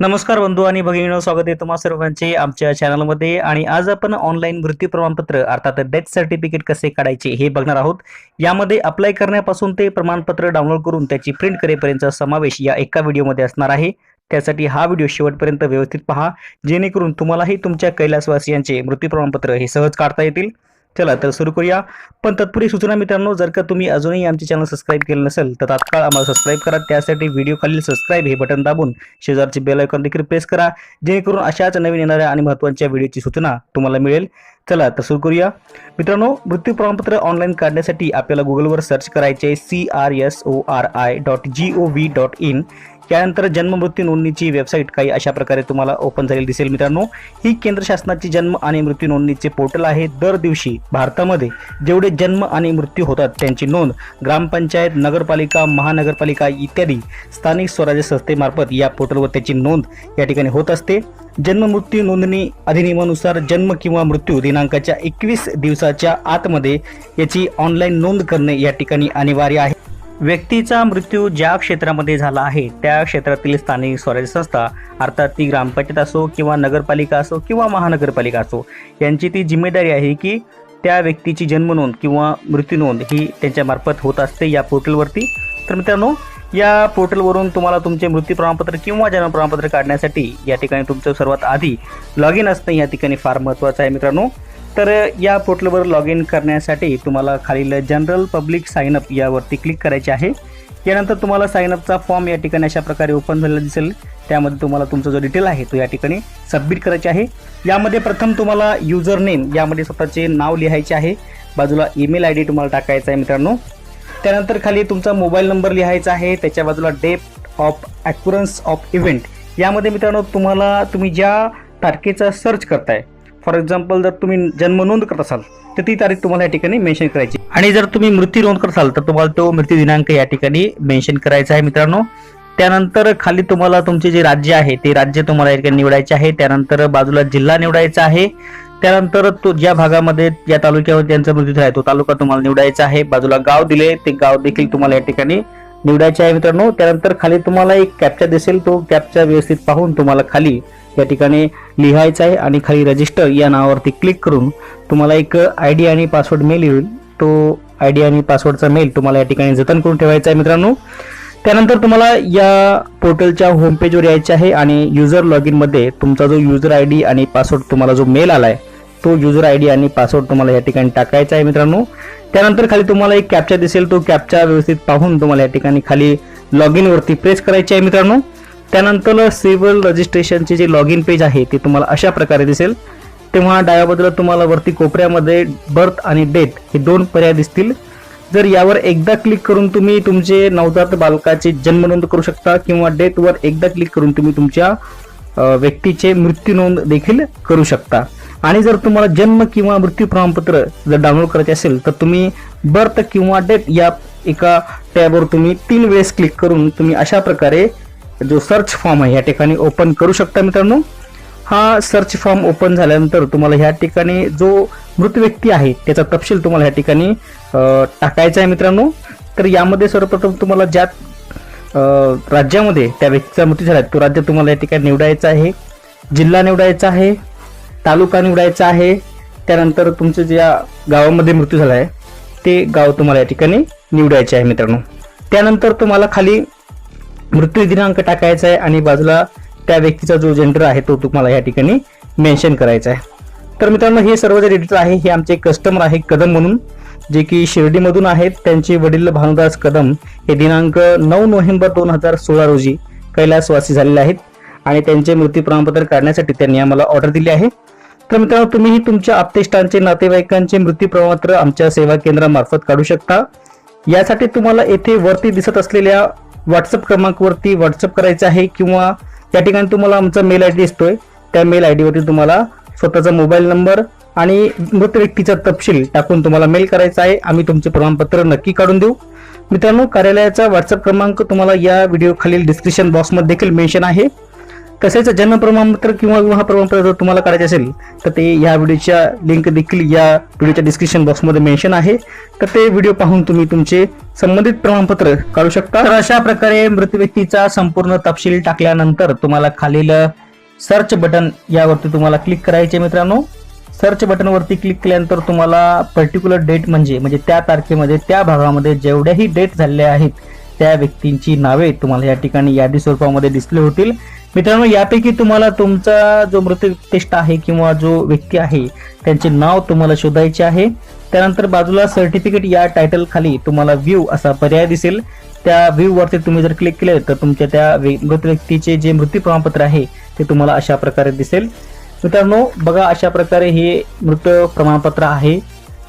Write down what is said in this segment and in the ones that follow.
नमस्कार बंधू आणि भगिनीनो स्वागत आहे तुम्हा सर्वांचे आमच्या चॅनलमध्ये आणि आज आपण ऑनलाईन मृत्यू प्रमाणपत्र अर्थात डेथ सर्टिफिकेट कसे काढायचे हे बघणार आहोत. यामध्ये अप्लाय करण्यापासून ते प्रमाणपत्र डाउनलोड करून त्याची प्रिंट करेपर्यंतचा समावेश या एका व्हिडिओमध्ये असणार आहे. त्यासाठी हा व्हिडिओ शेवटपर्यंत व्यवस्थित पहा जेणेकरून तुम्हालाही तुमच्या कैलासवासियांचे मृत्यू प्रमाणपत्र हे सहज काढता येतील. चला तर सुरू करूया. पण तत्पूर्वी सूचना मित्रांनो जर का तुम्ही अजूनही आमचे चॅनल सबस्क्राईब केलं नसेल तर तात्काळ आम्हाला सबस्क्राईब करा. त्यासाठी व्हिडिओ खालील सबस्क्राईब हे बटन दाबून शेजारचे बेल आयकॉन देखील प्रेस करा. जेणेकरून अशाच नवीन येणाऱ्या आणि महत्त्वाच्या व्हिडिओची सूचना तुम्हाला मिळेल. चला तर सुरू करूया. मित्रांनो मृत्यू प्रमाणपत्र ऑनलाईन काढण्यासाठी आपल्याला गुगलवर सर्च करायचे C R S O R I dot G O V dot in त्यानंतर जन्म मृत्यू नोंदणीची वेबसाईट काही अशा प्रकारे तुम्हाला ओपन झालेली दिसेल मित्रांनो. ही केंद्र शासनाची जन्म आणि मृत्यू नोंदणीचे पोर्टल आहे. दर दिवशी भारतामध्ये जेवढे जन्म आणि मृत्यू होतात त्यांची नोंद ग्रामपंचायत नगरपालिका महानगरपालिका इत्यादी स्थानिक स्वराज्य संस्थेमार्फत या पोर्टलवर त्याची नोंद या ठिकाणी होत असते. जन्म मृत्यू नोंदणी अधिनियमानुसार जन्म किंवा मृत्यू दिनांकाच्या एकवीस दिवसाच्या आतमध्ये याची ऑनलाईन नोंद करणे या ठिकाणी अनिवार्य आहे. व्यक्तीचा मृत्यू ज्या क्षेत्रामध्ये झाला आहे त्या क्षेत्रातील स्थानिक स्वराज्य संस्था अर्थात ती ग्रामपंचायत असो किंवा नगरपालिका असो किंवा महानगरपालिका असो यांची ती जिम्मेदारी आहे की त्या व्यक्तीची जन्म नोंद किंवा मृत्यू नोंद ही त्यांच्यामार्फत होत असते या पोर्टलवरती. तर मित्रांनो या पोर्टलवरून तुम्हाला तुमचे मृत्यू प्रमाणपत्र किंवा जन्म प्रमाणपत्र काढण्यासाठी या ठिकाणी तुमचं सर्वात आधी लॉग इन असणं या ठिकाणी फार महत्त्वाचं आहे मित्रांनो. तर या पोर्टलवर लॉग इन करण्यासाठी तुम्हाला खालील जनरल पब्लिक साईनअप यावरती क्लिक करायचे आहे. यानंतर तुम्हाला साईनअपचा फॉर्म या ठिकाणी अशा प्रकारे ओपन झालेला दिसेल. त्यामध्ये तुम्हाला तुमचा जो डिटेल आहे तो या ठिकाणी सबमिट करायचे आहे. यामध्ये प्रथम तुम्हाला युजर नेम यामध्ये स्वतःचे नाव लिहायचे आहे. बाजूला ईमेल आय डी तुम्हाला टाकायचा आहे मित्रांनो. त्यानंतर खाली तुमचा मोबाईल नंबर लिहायचा आहे. त्याच्या बाजूला date of occurrence of event यामध्ये मित्रांनो तुम्हाला तुम्ही ज्या तारखेचा सर्च करताय फॉर एक्झाम्पल जर तुम्ही जन्म नोंद करत असाल तर ती तारीख तुम्हाला या ठिकाणी मेन्शन करायची. आणि जर तुम्ही मृत्यू नोंद करत असाल तर तुम्हाला तो मृत्यू दिनांक या ठिकाणी मेन्शन करायचा आहे मित्रांनो. त्यानंतर खाली तुम्हाला तुमचे जे राज्य आहे ते राज्य तुम्हाला या ठिकाणी निवडायचे आहे. त्यानंतर बाजूला जिल्हा निवडायचा आहे. त्यानंतर तो ज्या भागामध्ये या तालुक्यावर त्यांचा मृत्यू झाला आहे तो तालुका तुम्हाला निवडायचा आहे. बाजूला गाव दिले ते गाव देखील तुम्हाला या ठिकाणी निवडायचे आहे मित्रांनो. त्यानंतर खाली तुम्हाला एक कॅपचा दिसेल तो कॅपचा व्यवस्थित पाहून तुम्हाला खाली या ठिकाणी लिहायचं आहे आणि खाली रजिस्टर या नावावरती क्लिक करून तुम्हाला एक आय डी आणि पासवर्ड मेल येईल. तो आय डी आणि पासवर्डचा मेल तुम्हाला या ठिकाणी जतन करून ठेवायचा आहे मित्रांनो. त्यानंतर तुम्हाला या पोर्टलच्या होम पेजवर यायचे आहे आणि युजर लॉग इनमध्ये तुमचा जो युजर आय डी आणि पासवर्ड तुम्हाला जो मेल आलाय तो युजर आय डी आणि पासवर्ड तुम्हाला या ठिकाणी टाकायचा आहे मित्रांनो. त्यानंतर खाली तुम्हाला एक कॅप्चा दिसेल. तो कॅप्चा व्यवस्थित पाहून तुम्हाला या ठिकाणी खाली लॉग इनवरती प्रेस करायचे आहे मित्रांनो. त्यानंतर सिव्हिल रजिस्ट्रेशनचे जे लॉग इन पेज आहे ते तुम्हाला अशा प्रकारे दिसेल. तेव्हा डाव्या बाजूला तुम्हाला वरती कोपऱ्यामध्ये बर्थ आणि डेट हे दोन पर्याय दिसतील. जर यावर एकदा क्लिक करून तुम्ही तुमचे नवजात बालकाचे जन्म नोंद करू शकता किंवा डेटवर एकदा क्लिक करून तुम्ही तुमच्या व्यक्तीचे मृत्यू नोंद देखील करू शकता. आणि जर तुम्हाला जन्म किंवा मृत्यू प्रमाणपत्र जर डाउनलोड करायचे असेल तर तुम्ही बर्थ किंवा डेट या एका टॅबवर तुम्ही तीन वेळेस क्लिक करून तुम्ही अशा प्रकारे जो सर्च फॉर्म आहे या ठिकाणी ओपन करू शकता मित्रांनो. हा सर्च फॉर्म ओपन झाल्यानंतर तुम्हाला ह्या ठिकाणी जो मृत व्यक्ती आहे त्याचा तपशील तुम्हाला ह्या ठिकाणी टाकायचा आहे मित्रांनो. तर यामध्ये सर्वप्रथम तुम्हाला ज्या राज्यामध्ये त्या व्यक्तीचा मृत्यू झाला आहे, तो राज्य तुम्हाला या ठिकाणी निवडायचा आहे. जिल्हा निवडायचा आहे तालुका निवडायचा आहे. त्यानंतर तुमचं ज्या गावामध्ये मृत्यू झाला आहे ते गाव तुम्हाला या ठिकाणी निवडायचे आहे मित्रांनो. त्यानंतर तुम्हाला खाली मृत्यू दिनांक टाकायचा आहे आणि बाजूला त्या व्यक्तीचा जो जेंडर आहे तो तुम्हाला या ठिकाणी मेन्शन करायचा आहे. तर मित्रांनो हे सर्व जे डिटेल आहे हे आमचे कस्टमर आहे कदम म्हणून जे की शिर्डीमधून आहेत. त्यांचे वडील भानुदास कदम हे दिनांक नऊ नोव्हेंबर दोन हजार सोळा रोजी कैलासवासी झालेले आहेत आणि त्यांचे मृत्यू प्रमाणपत्र काढण्यासाठी त्यांनी आम्हाला ऑर्डर दिली आहे. तर मित्रांनो तुम्हीही तुमच्या आप्तेष्टांचे नातेवाईकांचे मृत्यू प्रमाणपत्र आमच्या सेवा केंद्रामार्फत काढू शकता. यासाठी तुम्हाला येथे वरती दिसत असलेल्या व्हॉट्सअप क्रमांकावरती व्हॉट्सअप करायचं आहे किंवा त्या ठिकाणी तुम्हाला आमचा मेल आय डी दिसतोय. त्या मेल आय डीवरती तुम्हाला स्वतःचा मोबाईल नंबर आणि मृत व्यक्तीचा तपशील टाकून तुम्हाला मेल करायचा आहे. आम्ही तुमचे प्रमाणपत्र नक्की काढून देऊ. मित्रांनो कार्यालयाचा व्हॉट्सअप क्रमांक तुम्हाला या व्हिडिओ खालील डिस्क्रिप्शन बॉक्समध्ये देखील मेन्शन आहे. तसेच जन्म प्रमाणपत्र किंवा विवाह प्रमाणपत्र जर तुम्हाला काढायचे असेल तर ते या व्हिडिओच्या लिंक देखील या व्हिडिओच्या डिस्क्रिप्शन बॉक्समध्ये मेन्शन आहे. तर ते व्हिडिओ पाहून तुम्ही तुमचे संबंधित प्रमाणपत्र काढू शकता? तर अशा प्रकारे मृत व्यक्तीचा संपूर्ण तपशील टाकल्यानंतर तुम्हाला खालील सर्च बटन यावरती तुम्हाला क्लिक करायचे मित्रांनो. सर्च बटनवरती क्लिक केल्यानंतर तुम्हाला पर्टिक्युलर डेट म्हणजे म्हणजे त्या तारखेमध्ये त्या भागामध्ये जेवढ्याही डेट झालेल्या आहेत त्या व्यक्तींची नावे तुम्हाला या ठिकाणी यादी स्वरूपामध्ये डिस्प्ले होतील. मित्रांनो यापैकी तुम्हाला तुमचा जो मृत आहे किंवा जो व्यक्ती आहे त्यांचे नाव तुम्हाला शोधायचे आहे. त्यानंतर बाजूला सर्टिफिकेट या टायटल खाली तुम्हाला व्ह्यू असा पर्याय दिसेल. त्या व्ह्यू वरती तुम्ही जर क्लिक केले तर तुमच्या त्या मृत व्यक्तीचे जे मृत्यू प्रमाणपत्र आहे ते तुम्हाला अशा प्रकारे दिसेल. मित्रांनो बघा अशा प्रकारे हे मृत प्रमाणपत्र आहे.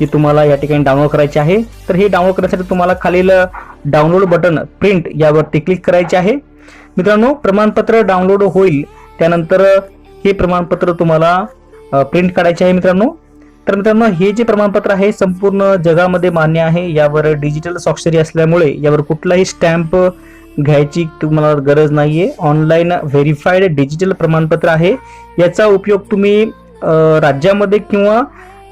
हे तुम्हाला या ठिकाणी डाउनलोड करायचे आहे. तर हे डाउनलोड करण्यासाठी तुम्हाला खालील डाउनलोड बटन प्रिंट यावरती क्लिक करायचे आहे. मित्रांनो प्रमाणपत्र डाउनलोड होईल. त्यानंतर हे प्रमाणपत्र तुम्हाला प्रिंट काढायचे आहे मित्रांनो. तर मित्रांनो हे जे प्रमाणपत्र आहे संपूर्ण जगामध्ये मान्य आहे. यावर डिजिटल स्वाक्षरी असल्यामुळे यावर कुठलाही स्टॅम्प घ्यायची तुम्हाला गरज नाहीये. ऑनलाईन व्हेरीफाईड डिजिटल प्रमाणपत्र आहे. याचा उपयोग तुम्ही राज्यामध्ये किंवा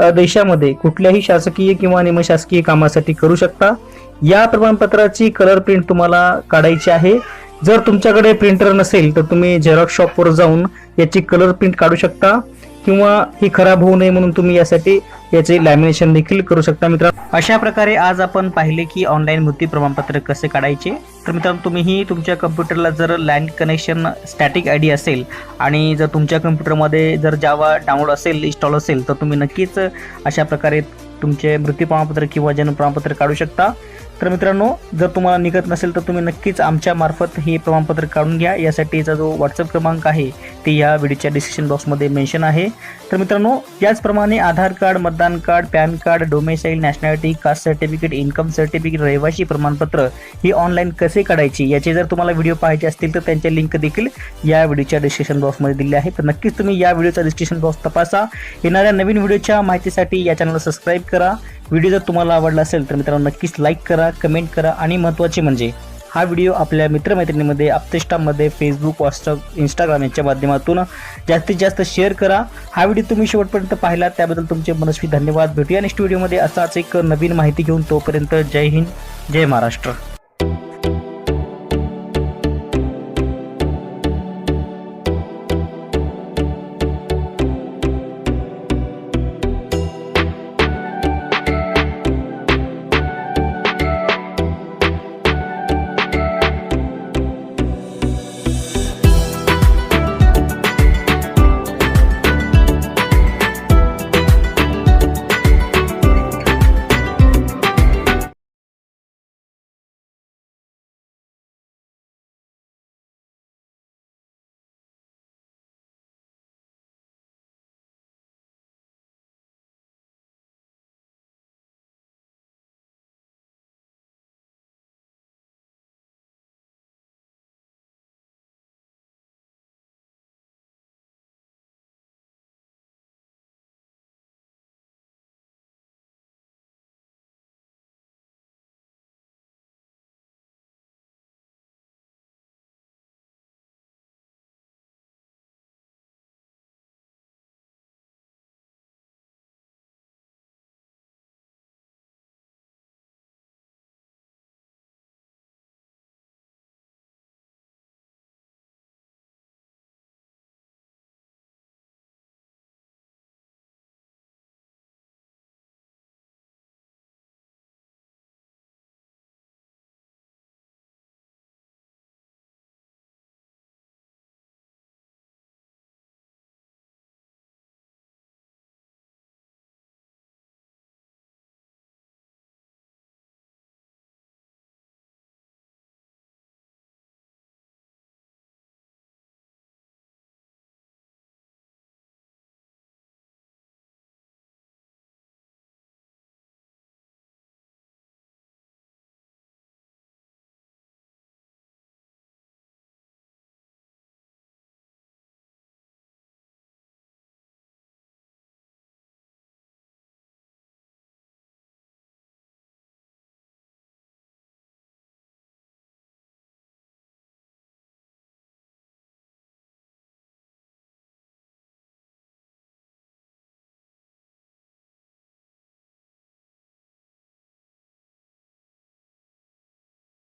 देशामध्ये कुठल्याही शासकीय किंवा निमशासकीय कामासाठी करू शकता. या प्रमाणपत्राची कलर प्रिंट तुम्हाला काढायची आहे. जर तुमच्याकडे प्रिंटर नसेल तर तुम्ही झेरॉक्स शॉपवर जाऊन याची कलर प्रिंट काढू शकता. किंवा ही खराब होऊ नये म्हणून तुम्ही यासाठी याचे लॅमिनेशन देखील करू शकता मित्रांनो. अशा प्रकारे आज आपण पाहिले की ऑनलाईन मृत्यू प्रमाणपत्र कसे काढायचे. तर मित्रांनो तुम्हीही तुमच्या कम्प्युटरला जर land connection static I D असेल आणि जर तुमच्या कम्प्युटरमध्ये जर जावा डाउनलोड असेल इन्स्टॉल असेल तर तुम्ही नक्कीच अशा प्रकारे तुमचे मृत्यू प्रमाणपत्र किंवा जन्म प्रमाणपत्र काढू शकता. तर मित्रांनो जर तुम्हाला निघत नसेल तर तुम्ही नक्कीच आमच्या मार्फत हे प्रमाणपत्र काढून घ्या. यासाठीचा जो व्हॉट्सअप क्रमांक आहे ते या व्हिडिओच्या डिस्क्रिप्शन बॉक्समध्ये मेन्शन आहे. तर मित्रांनो याचप्रमाणे आधार कार्ड मतदान card PAN card domicile nationality caste certificate income certificate रहिवासी प्रमाणपत्र ही ऑनलाईन कसे काढायची याचे जर तुम्हाला व्हिडिओ पाहायचे असतील तर त्यांच्या लिंक देखील या व्हिडिओच्या डिस्क्रिप्शन बॉक्समध्ये दिली आहे. तर नक्कीच तुम्ही या व्हिडिओचा डिस्क्रिप्शन बॉक्स तपासा. येणाऱ्या नवीन व्हिडिओच्या माहितीसाठी या चॅनलला सबस्क्राईब करा. व्हिडिओ जर तुम्हाला आवडला असेल तर मित्रांनो नक्कीच लाईक करा कमेंट करा आणि महत्त्वाचे म्हणजे हा व्हिडिओ आपल्या मित्रमैत्रिणीमध्ये आपतेष्टामध्ये फेसबुक व्हॉट्सअप इंस्टाग्राम यांच्या माध्यमातून जास्तीत जास्त शेअर करा. हा व्हिडिओ तुम्ही शेवटपर्यंत पाहिला त्याबद्दल तुमचे मनस्वी धन्यवाद. भेटूया नेक्स्ट व्हिडिओमध्ये असाच एक नवीन माहिती घेऊन तोपर्यंत जय हिंद जय महाराष्ट्र.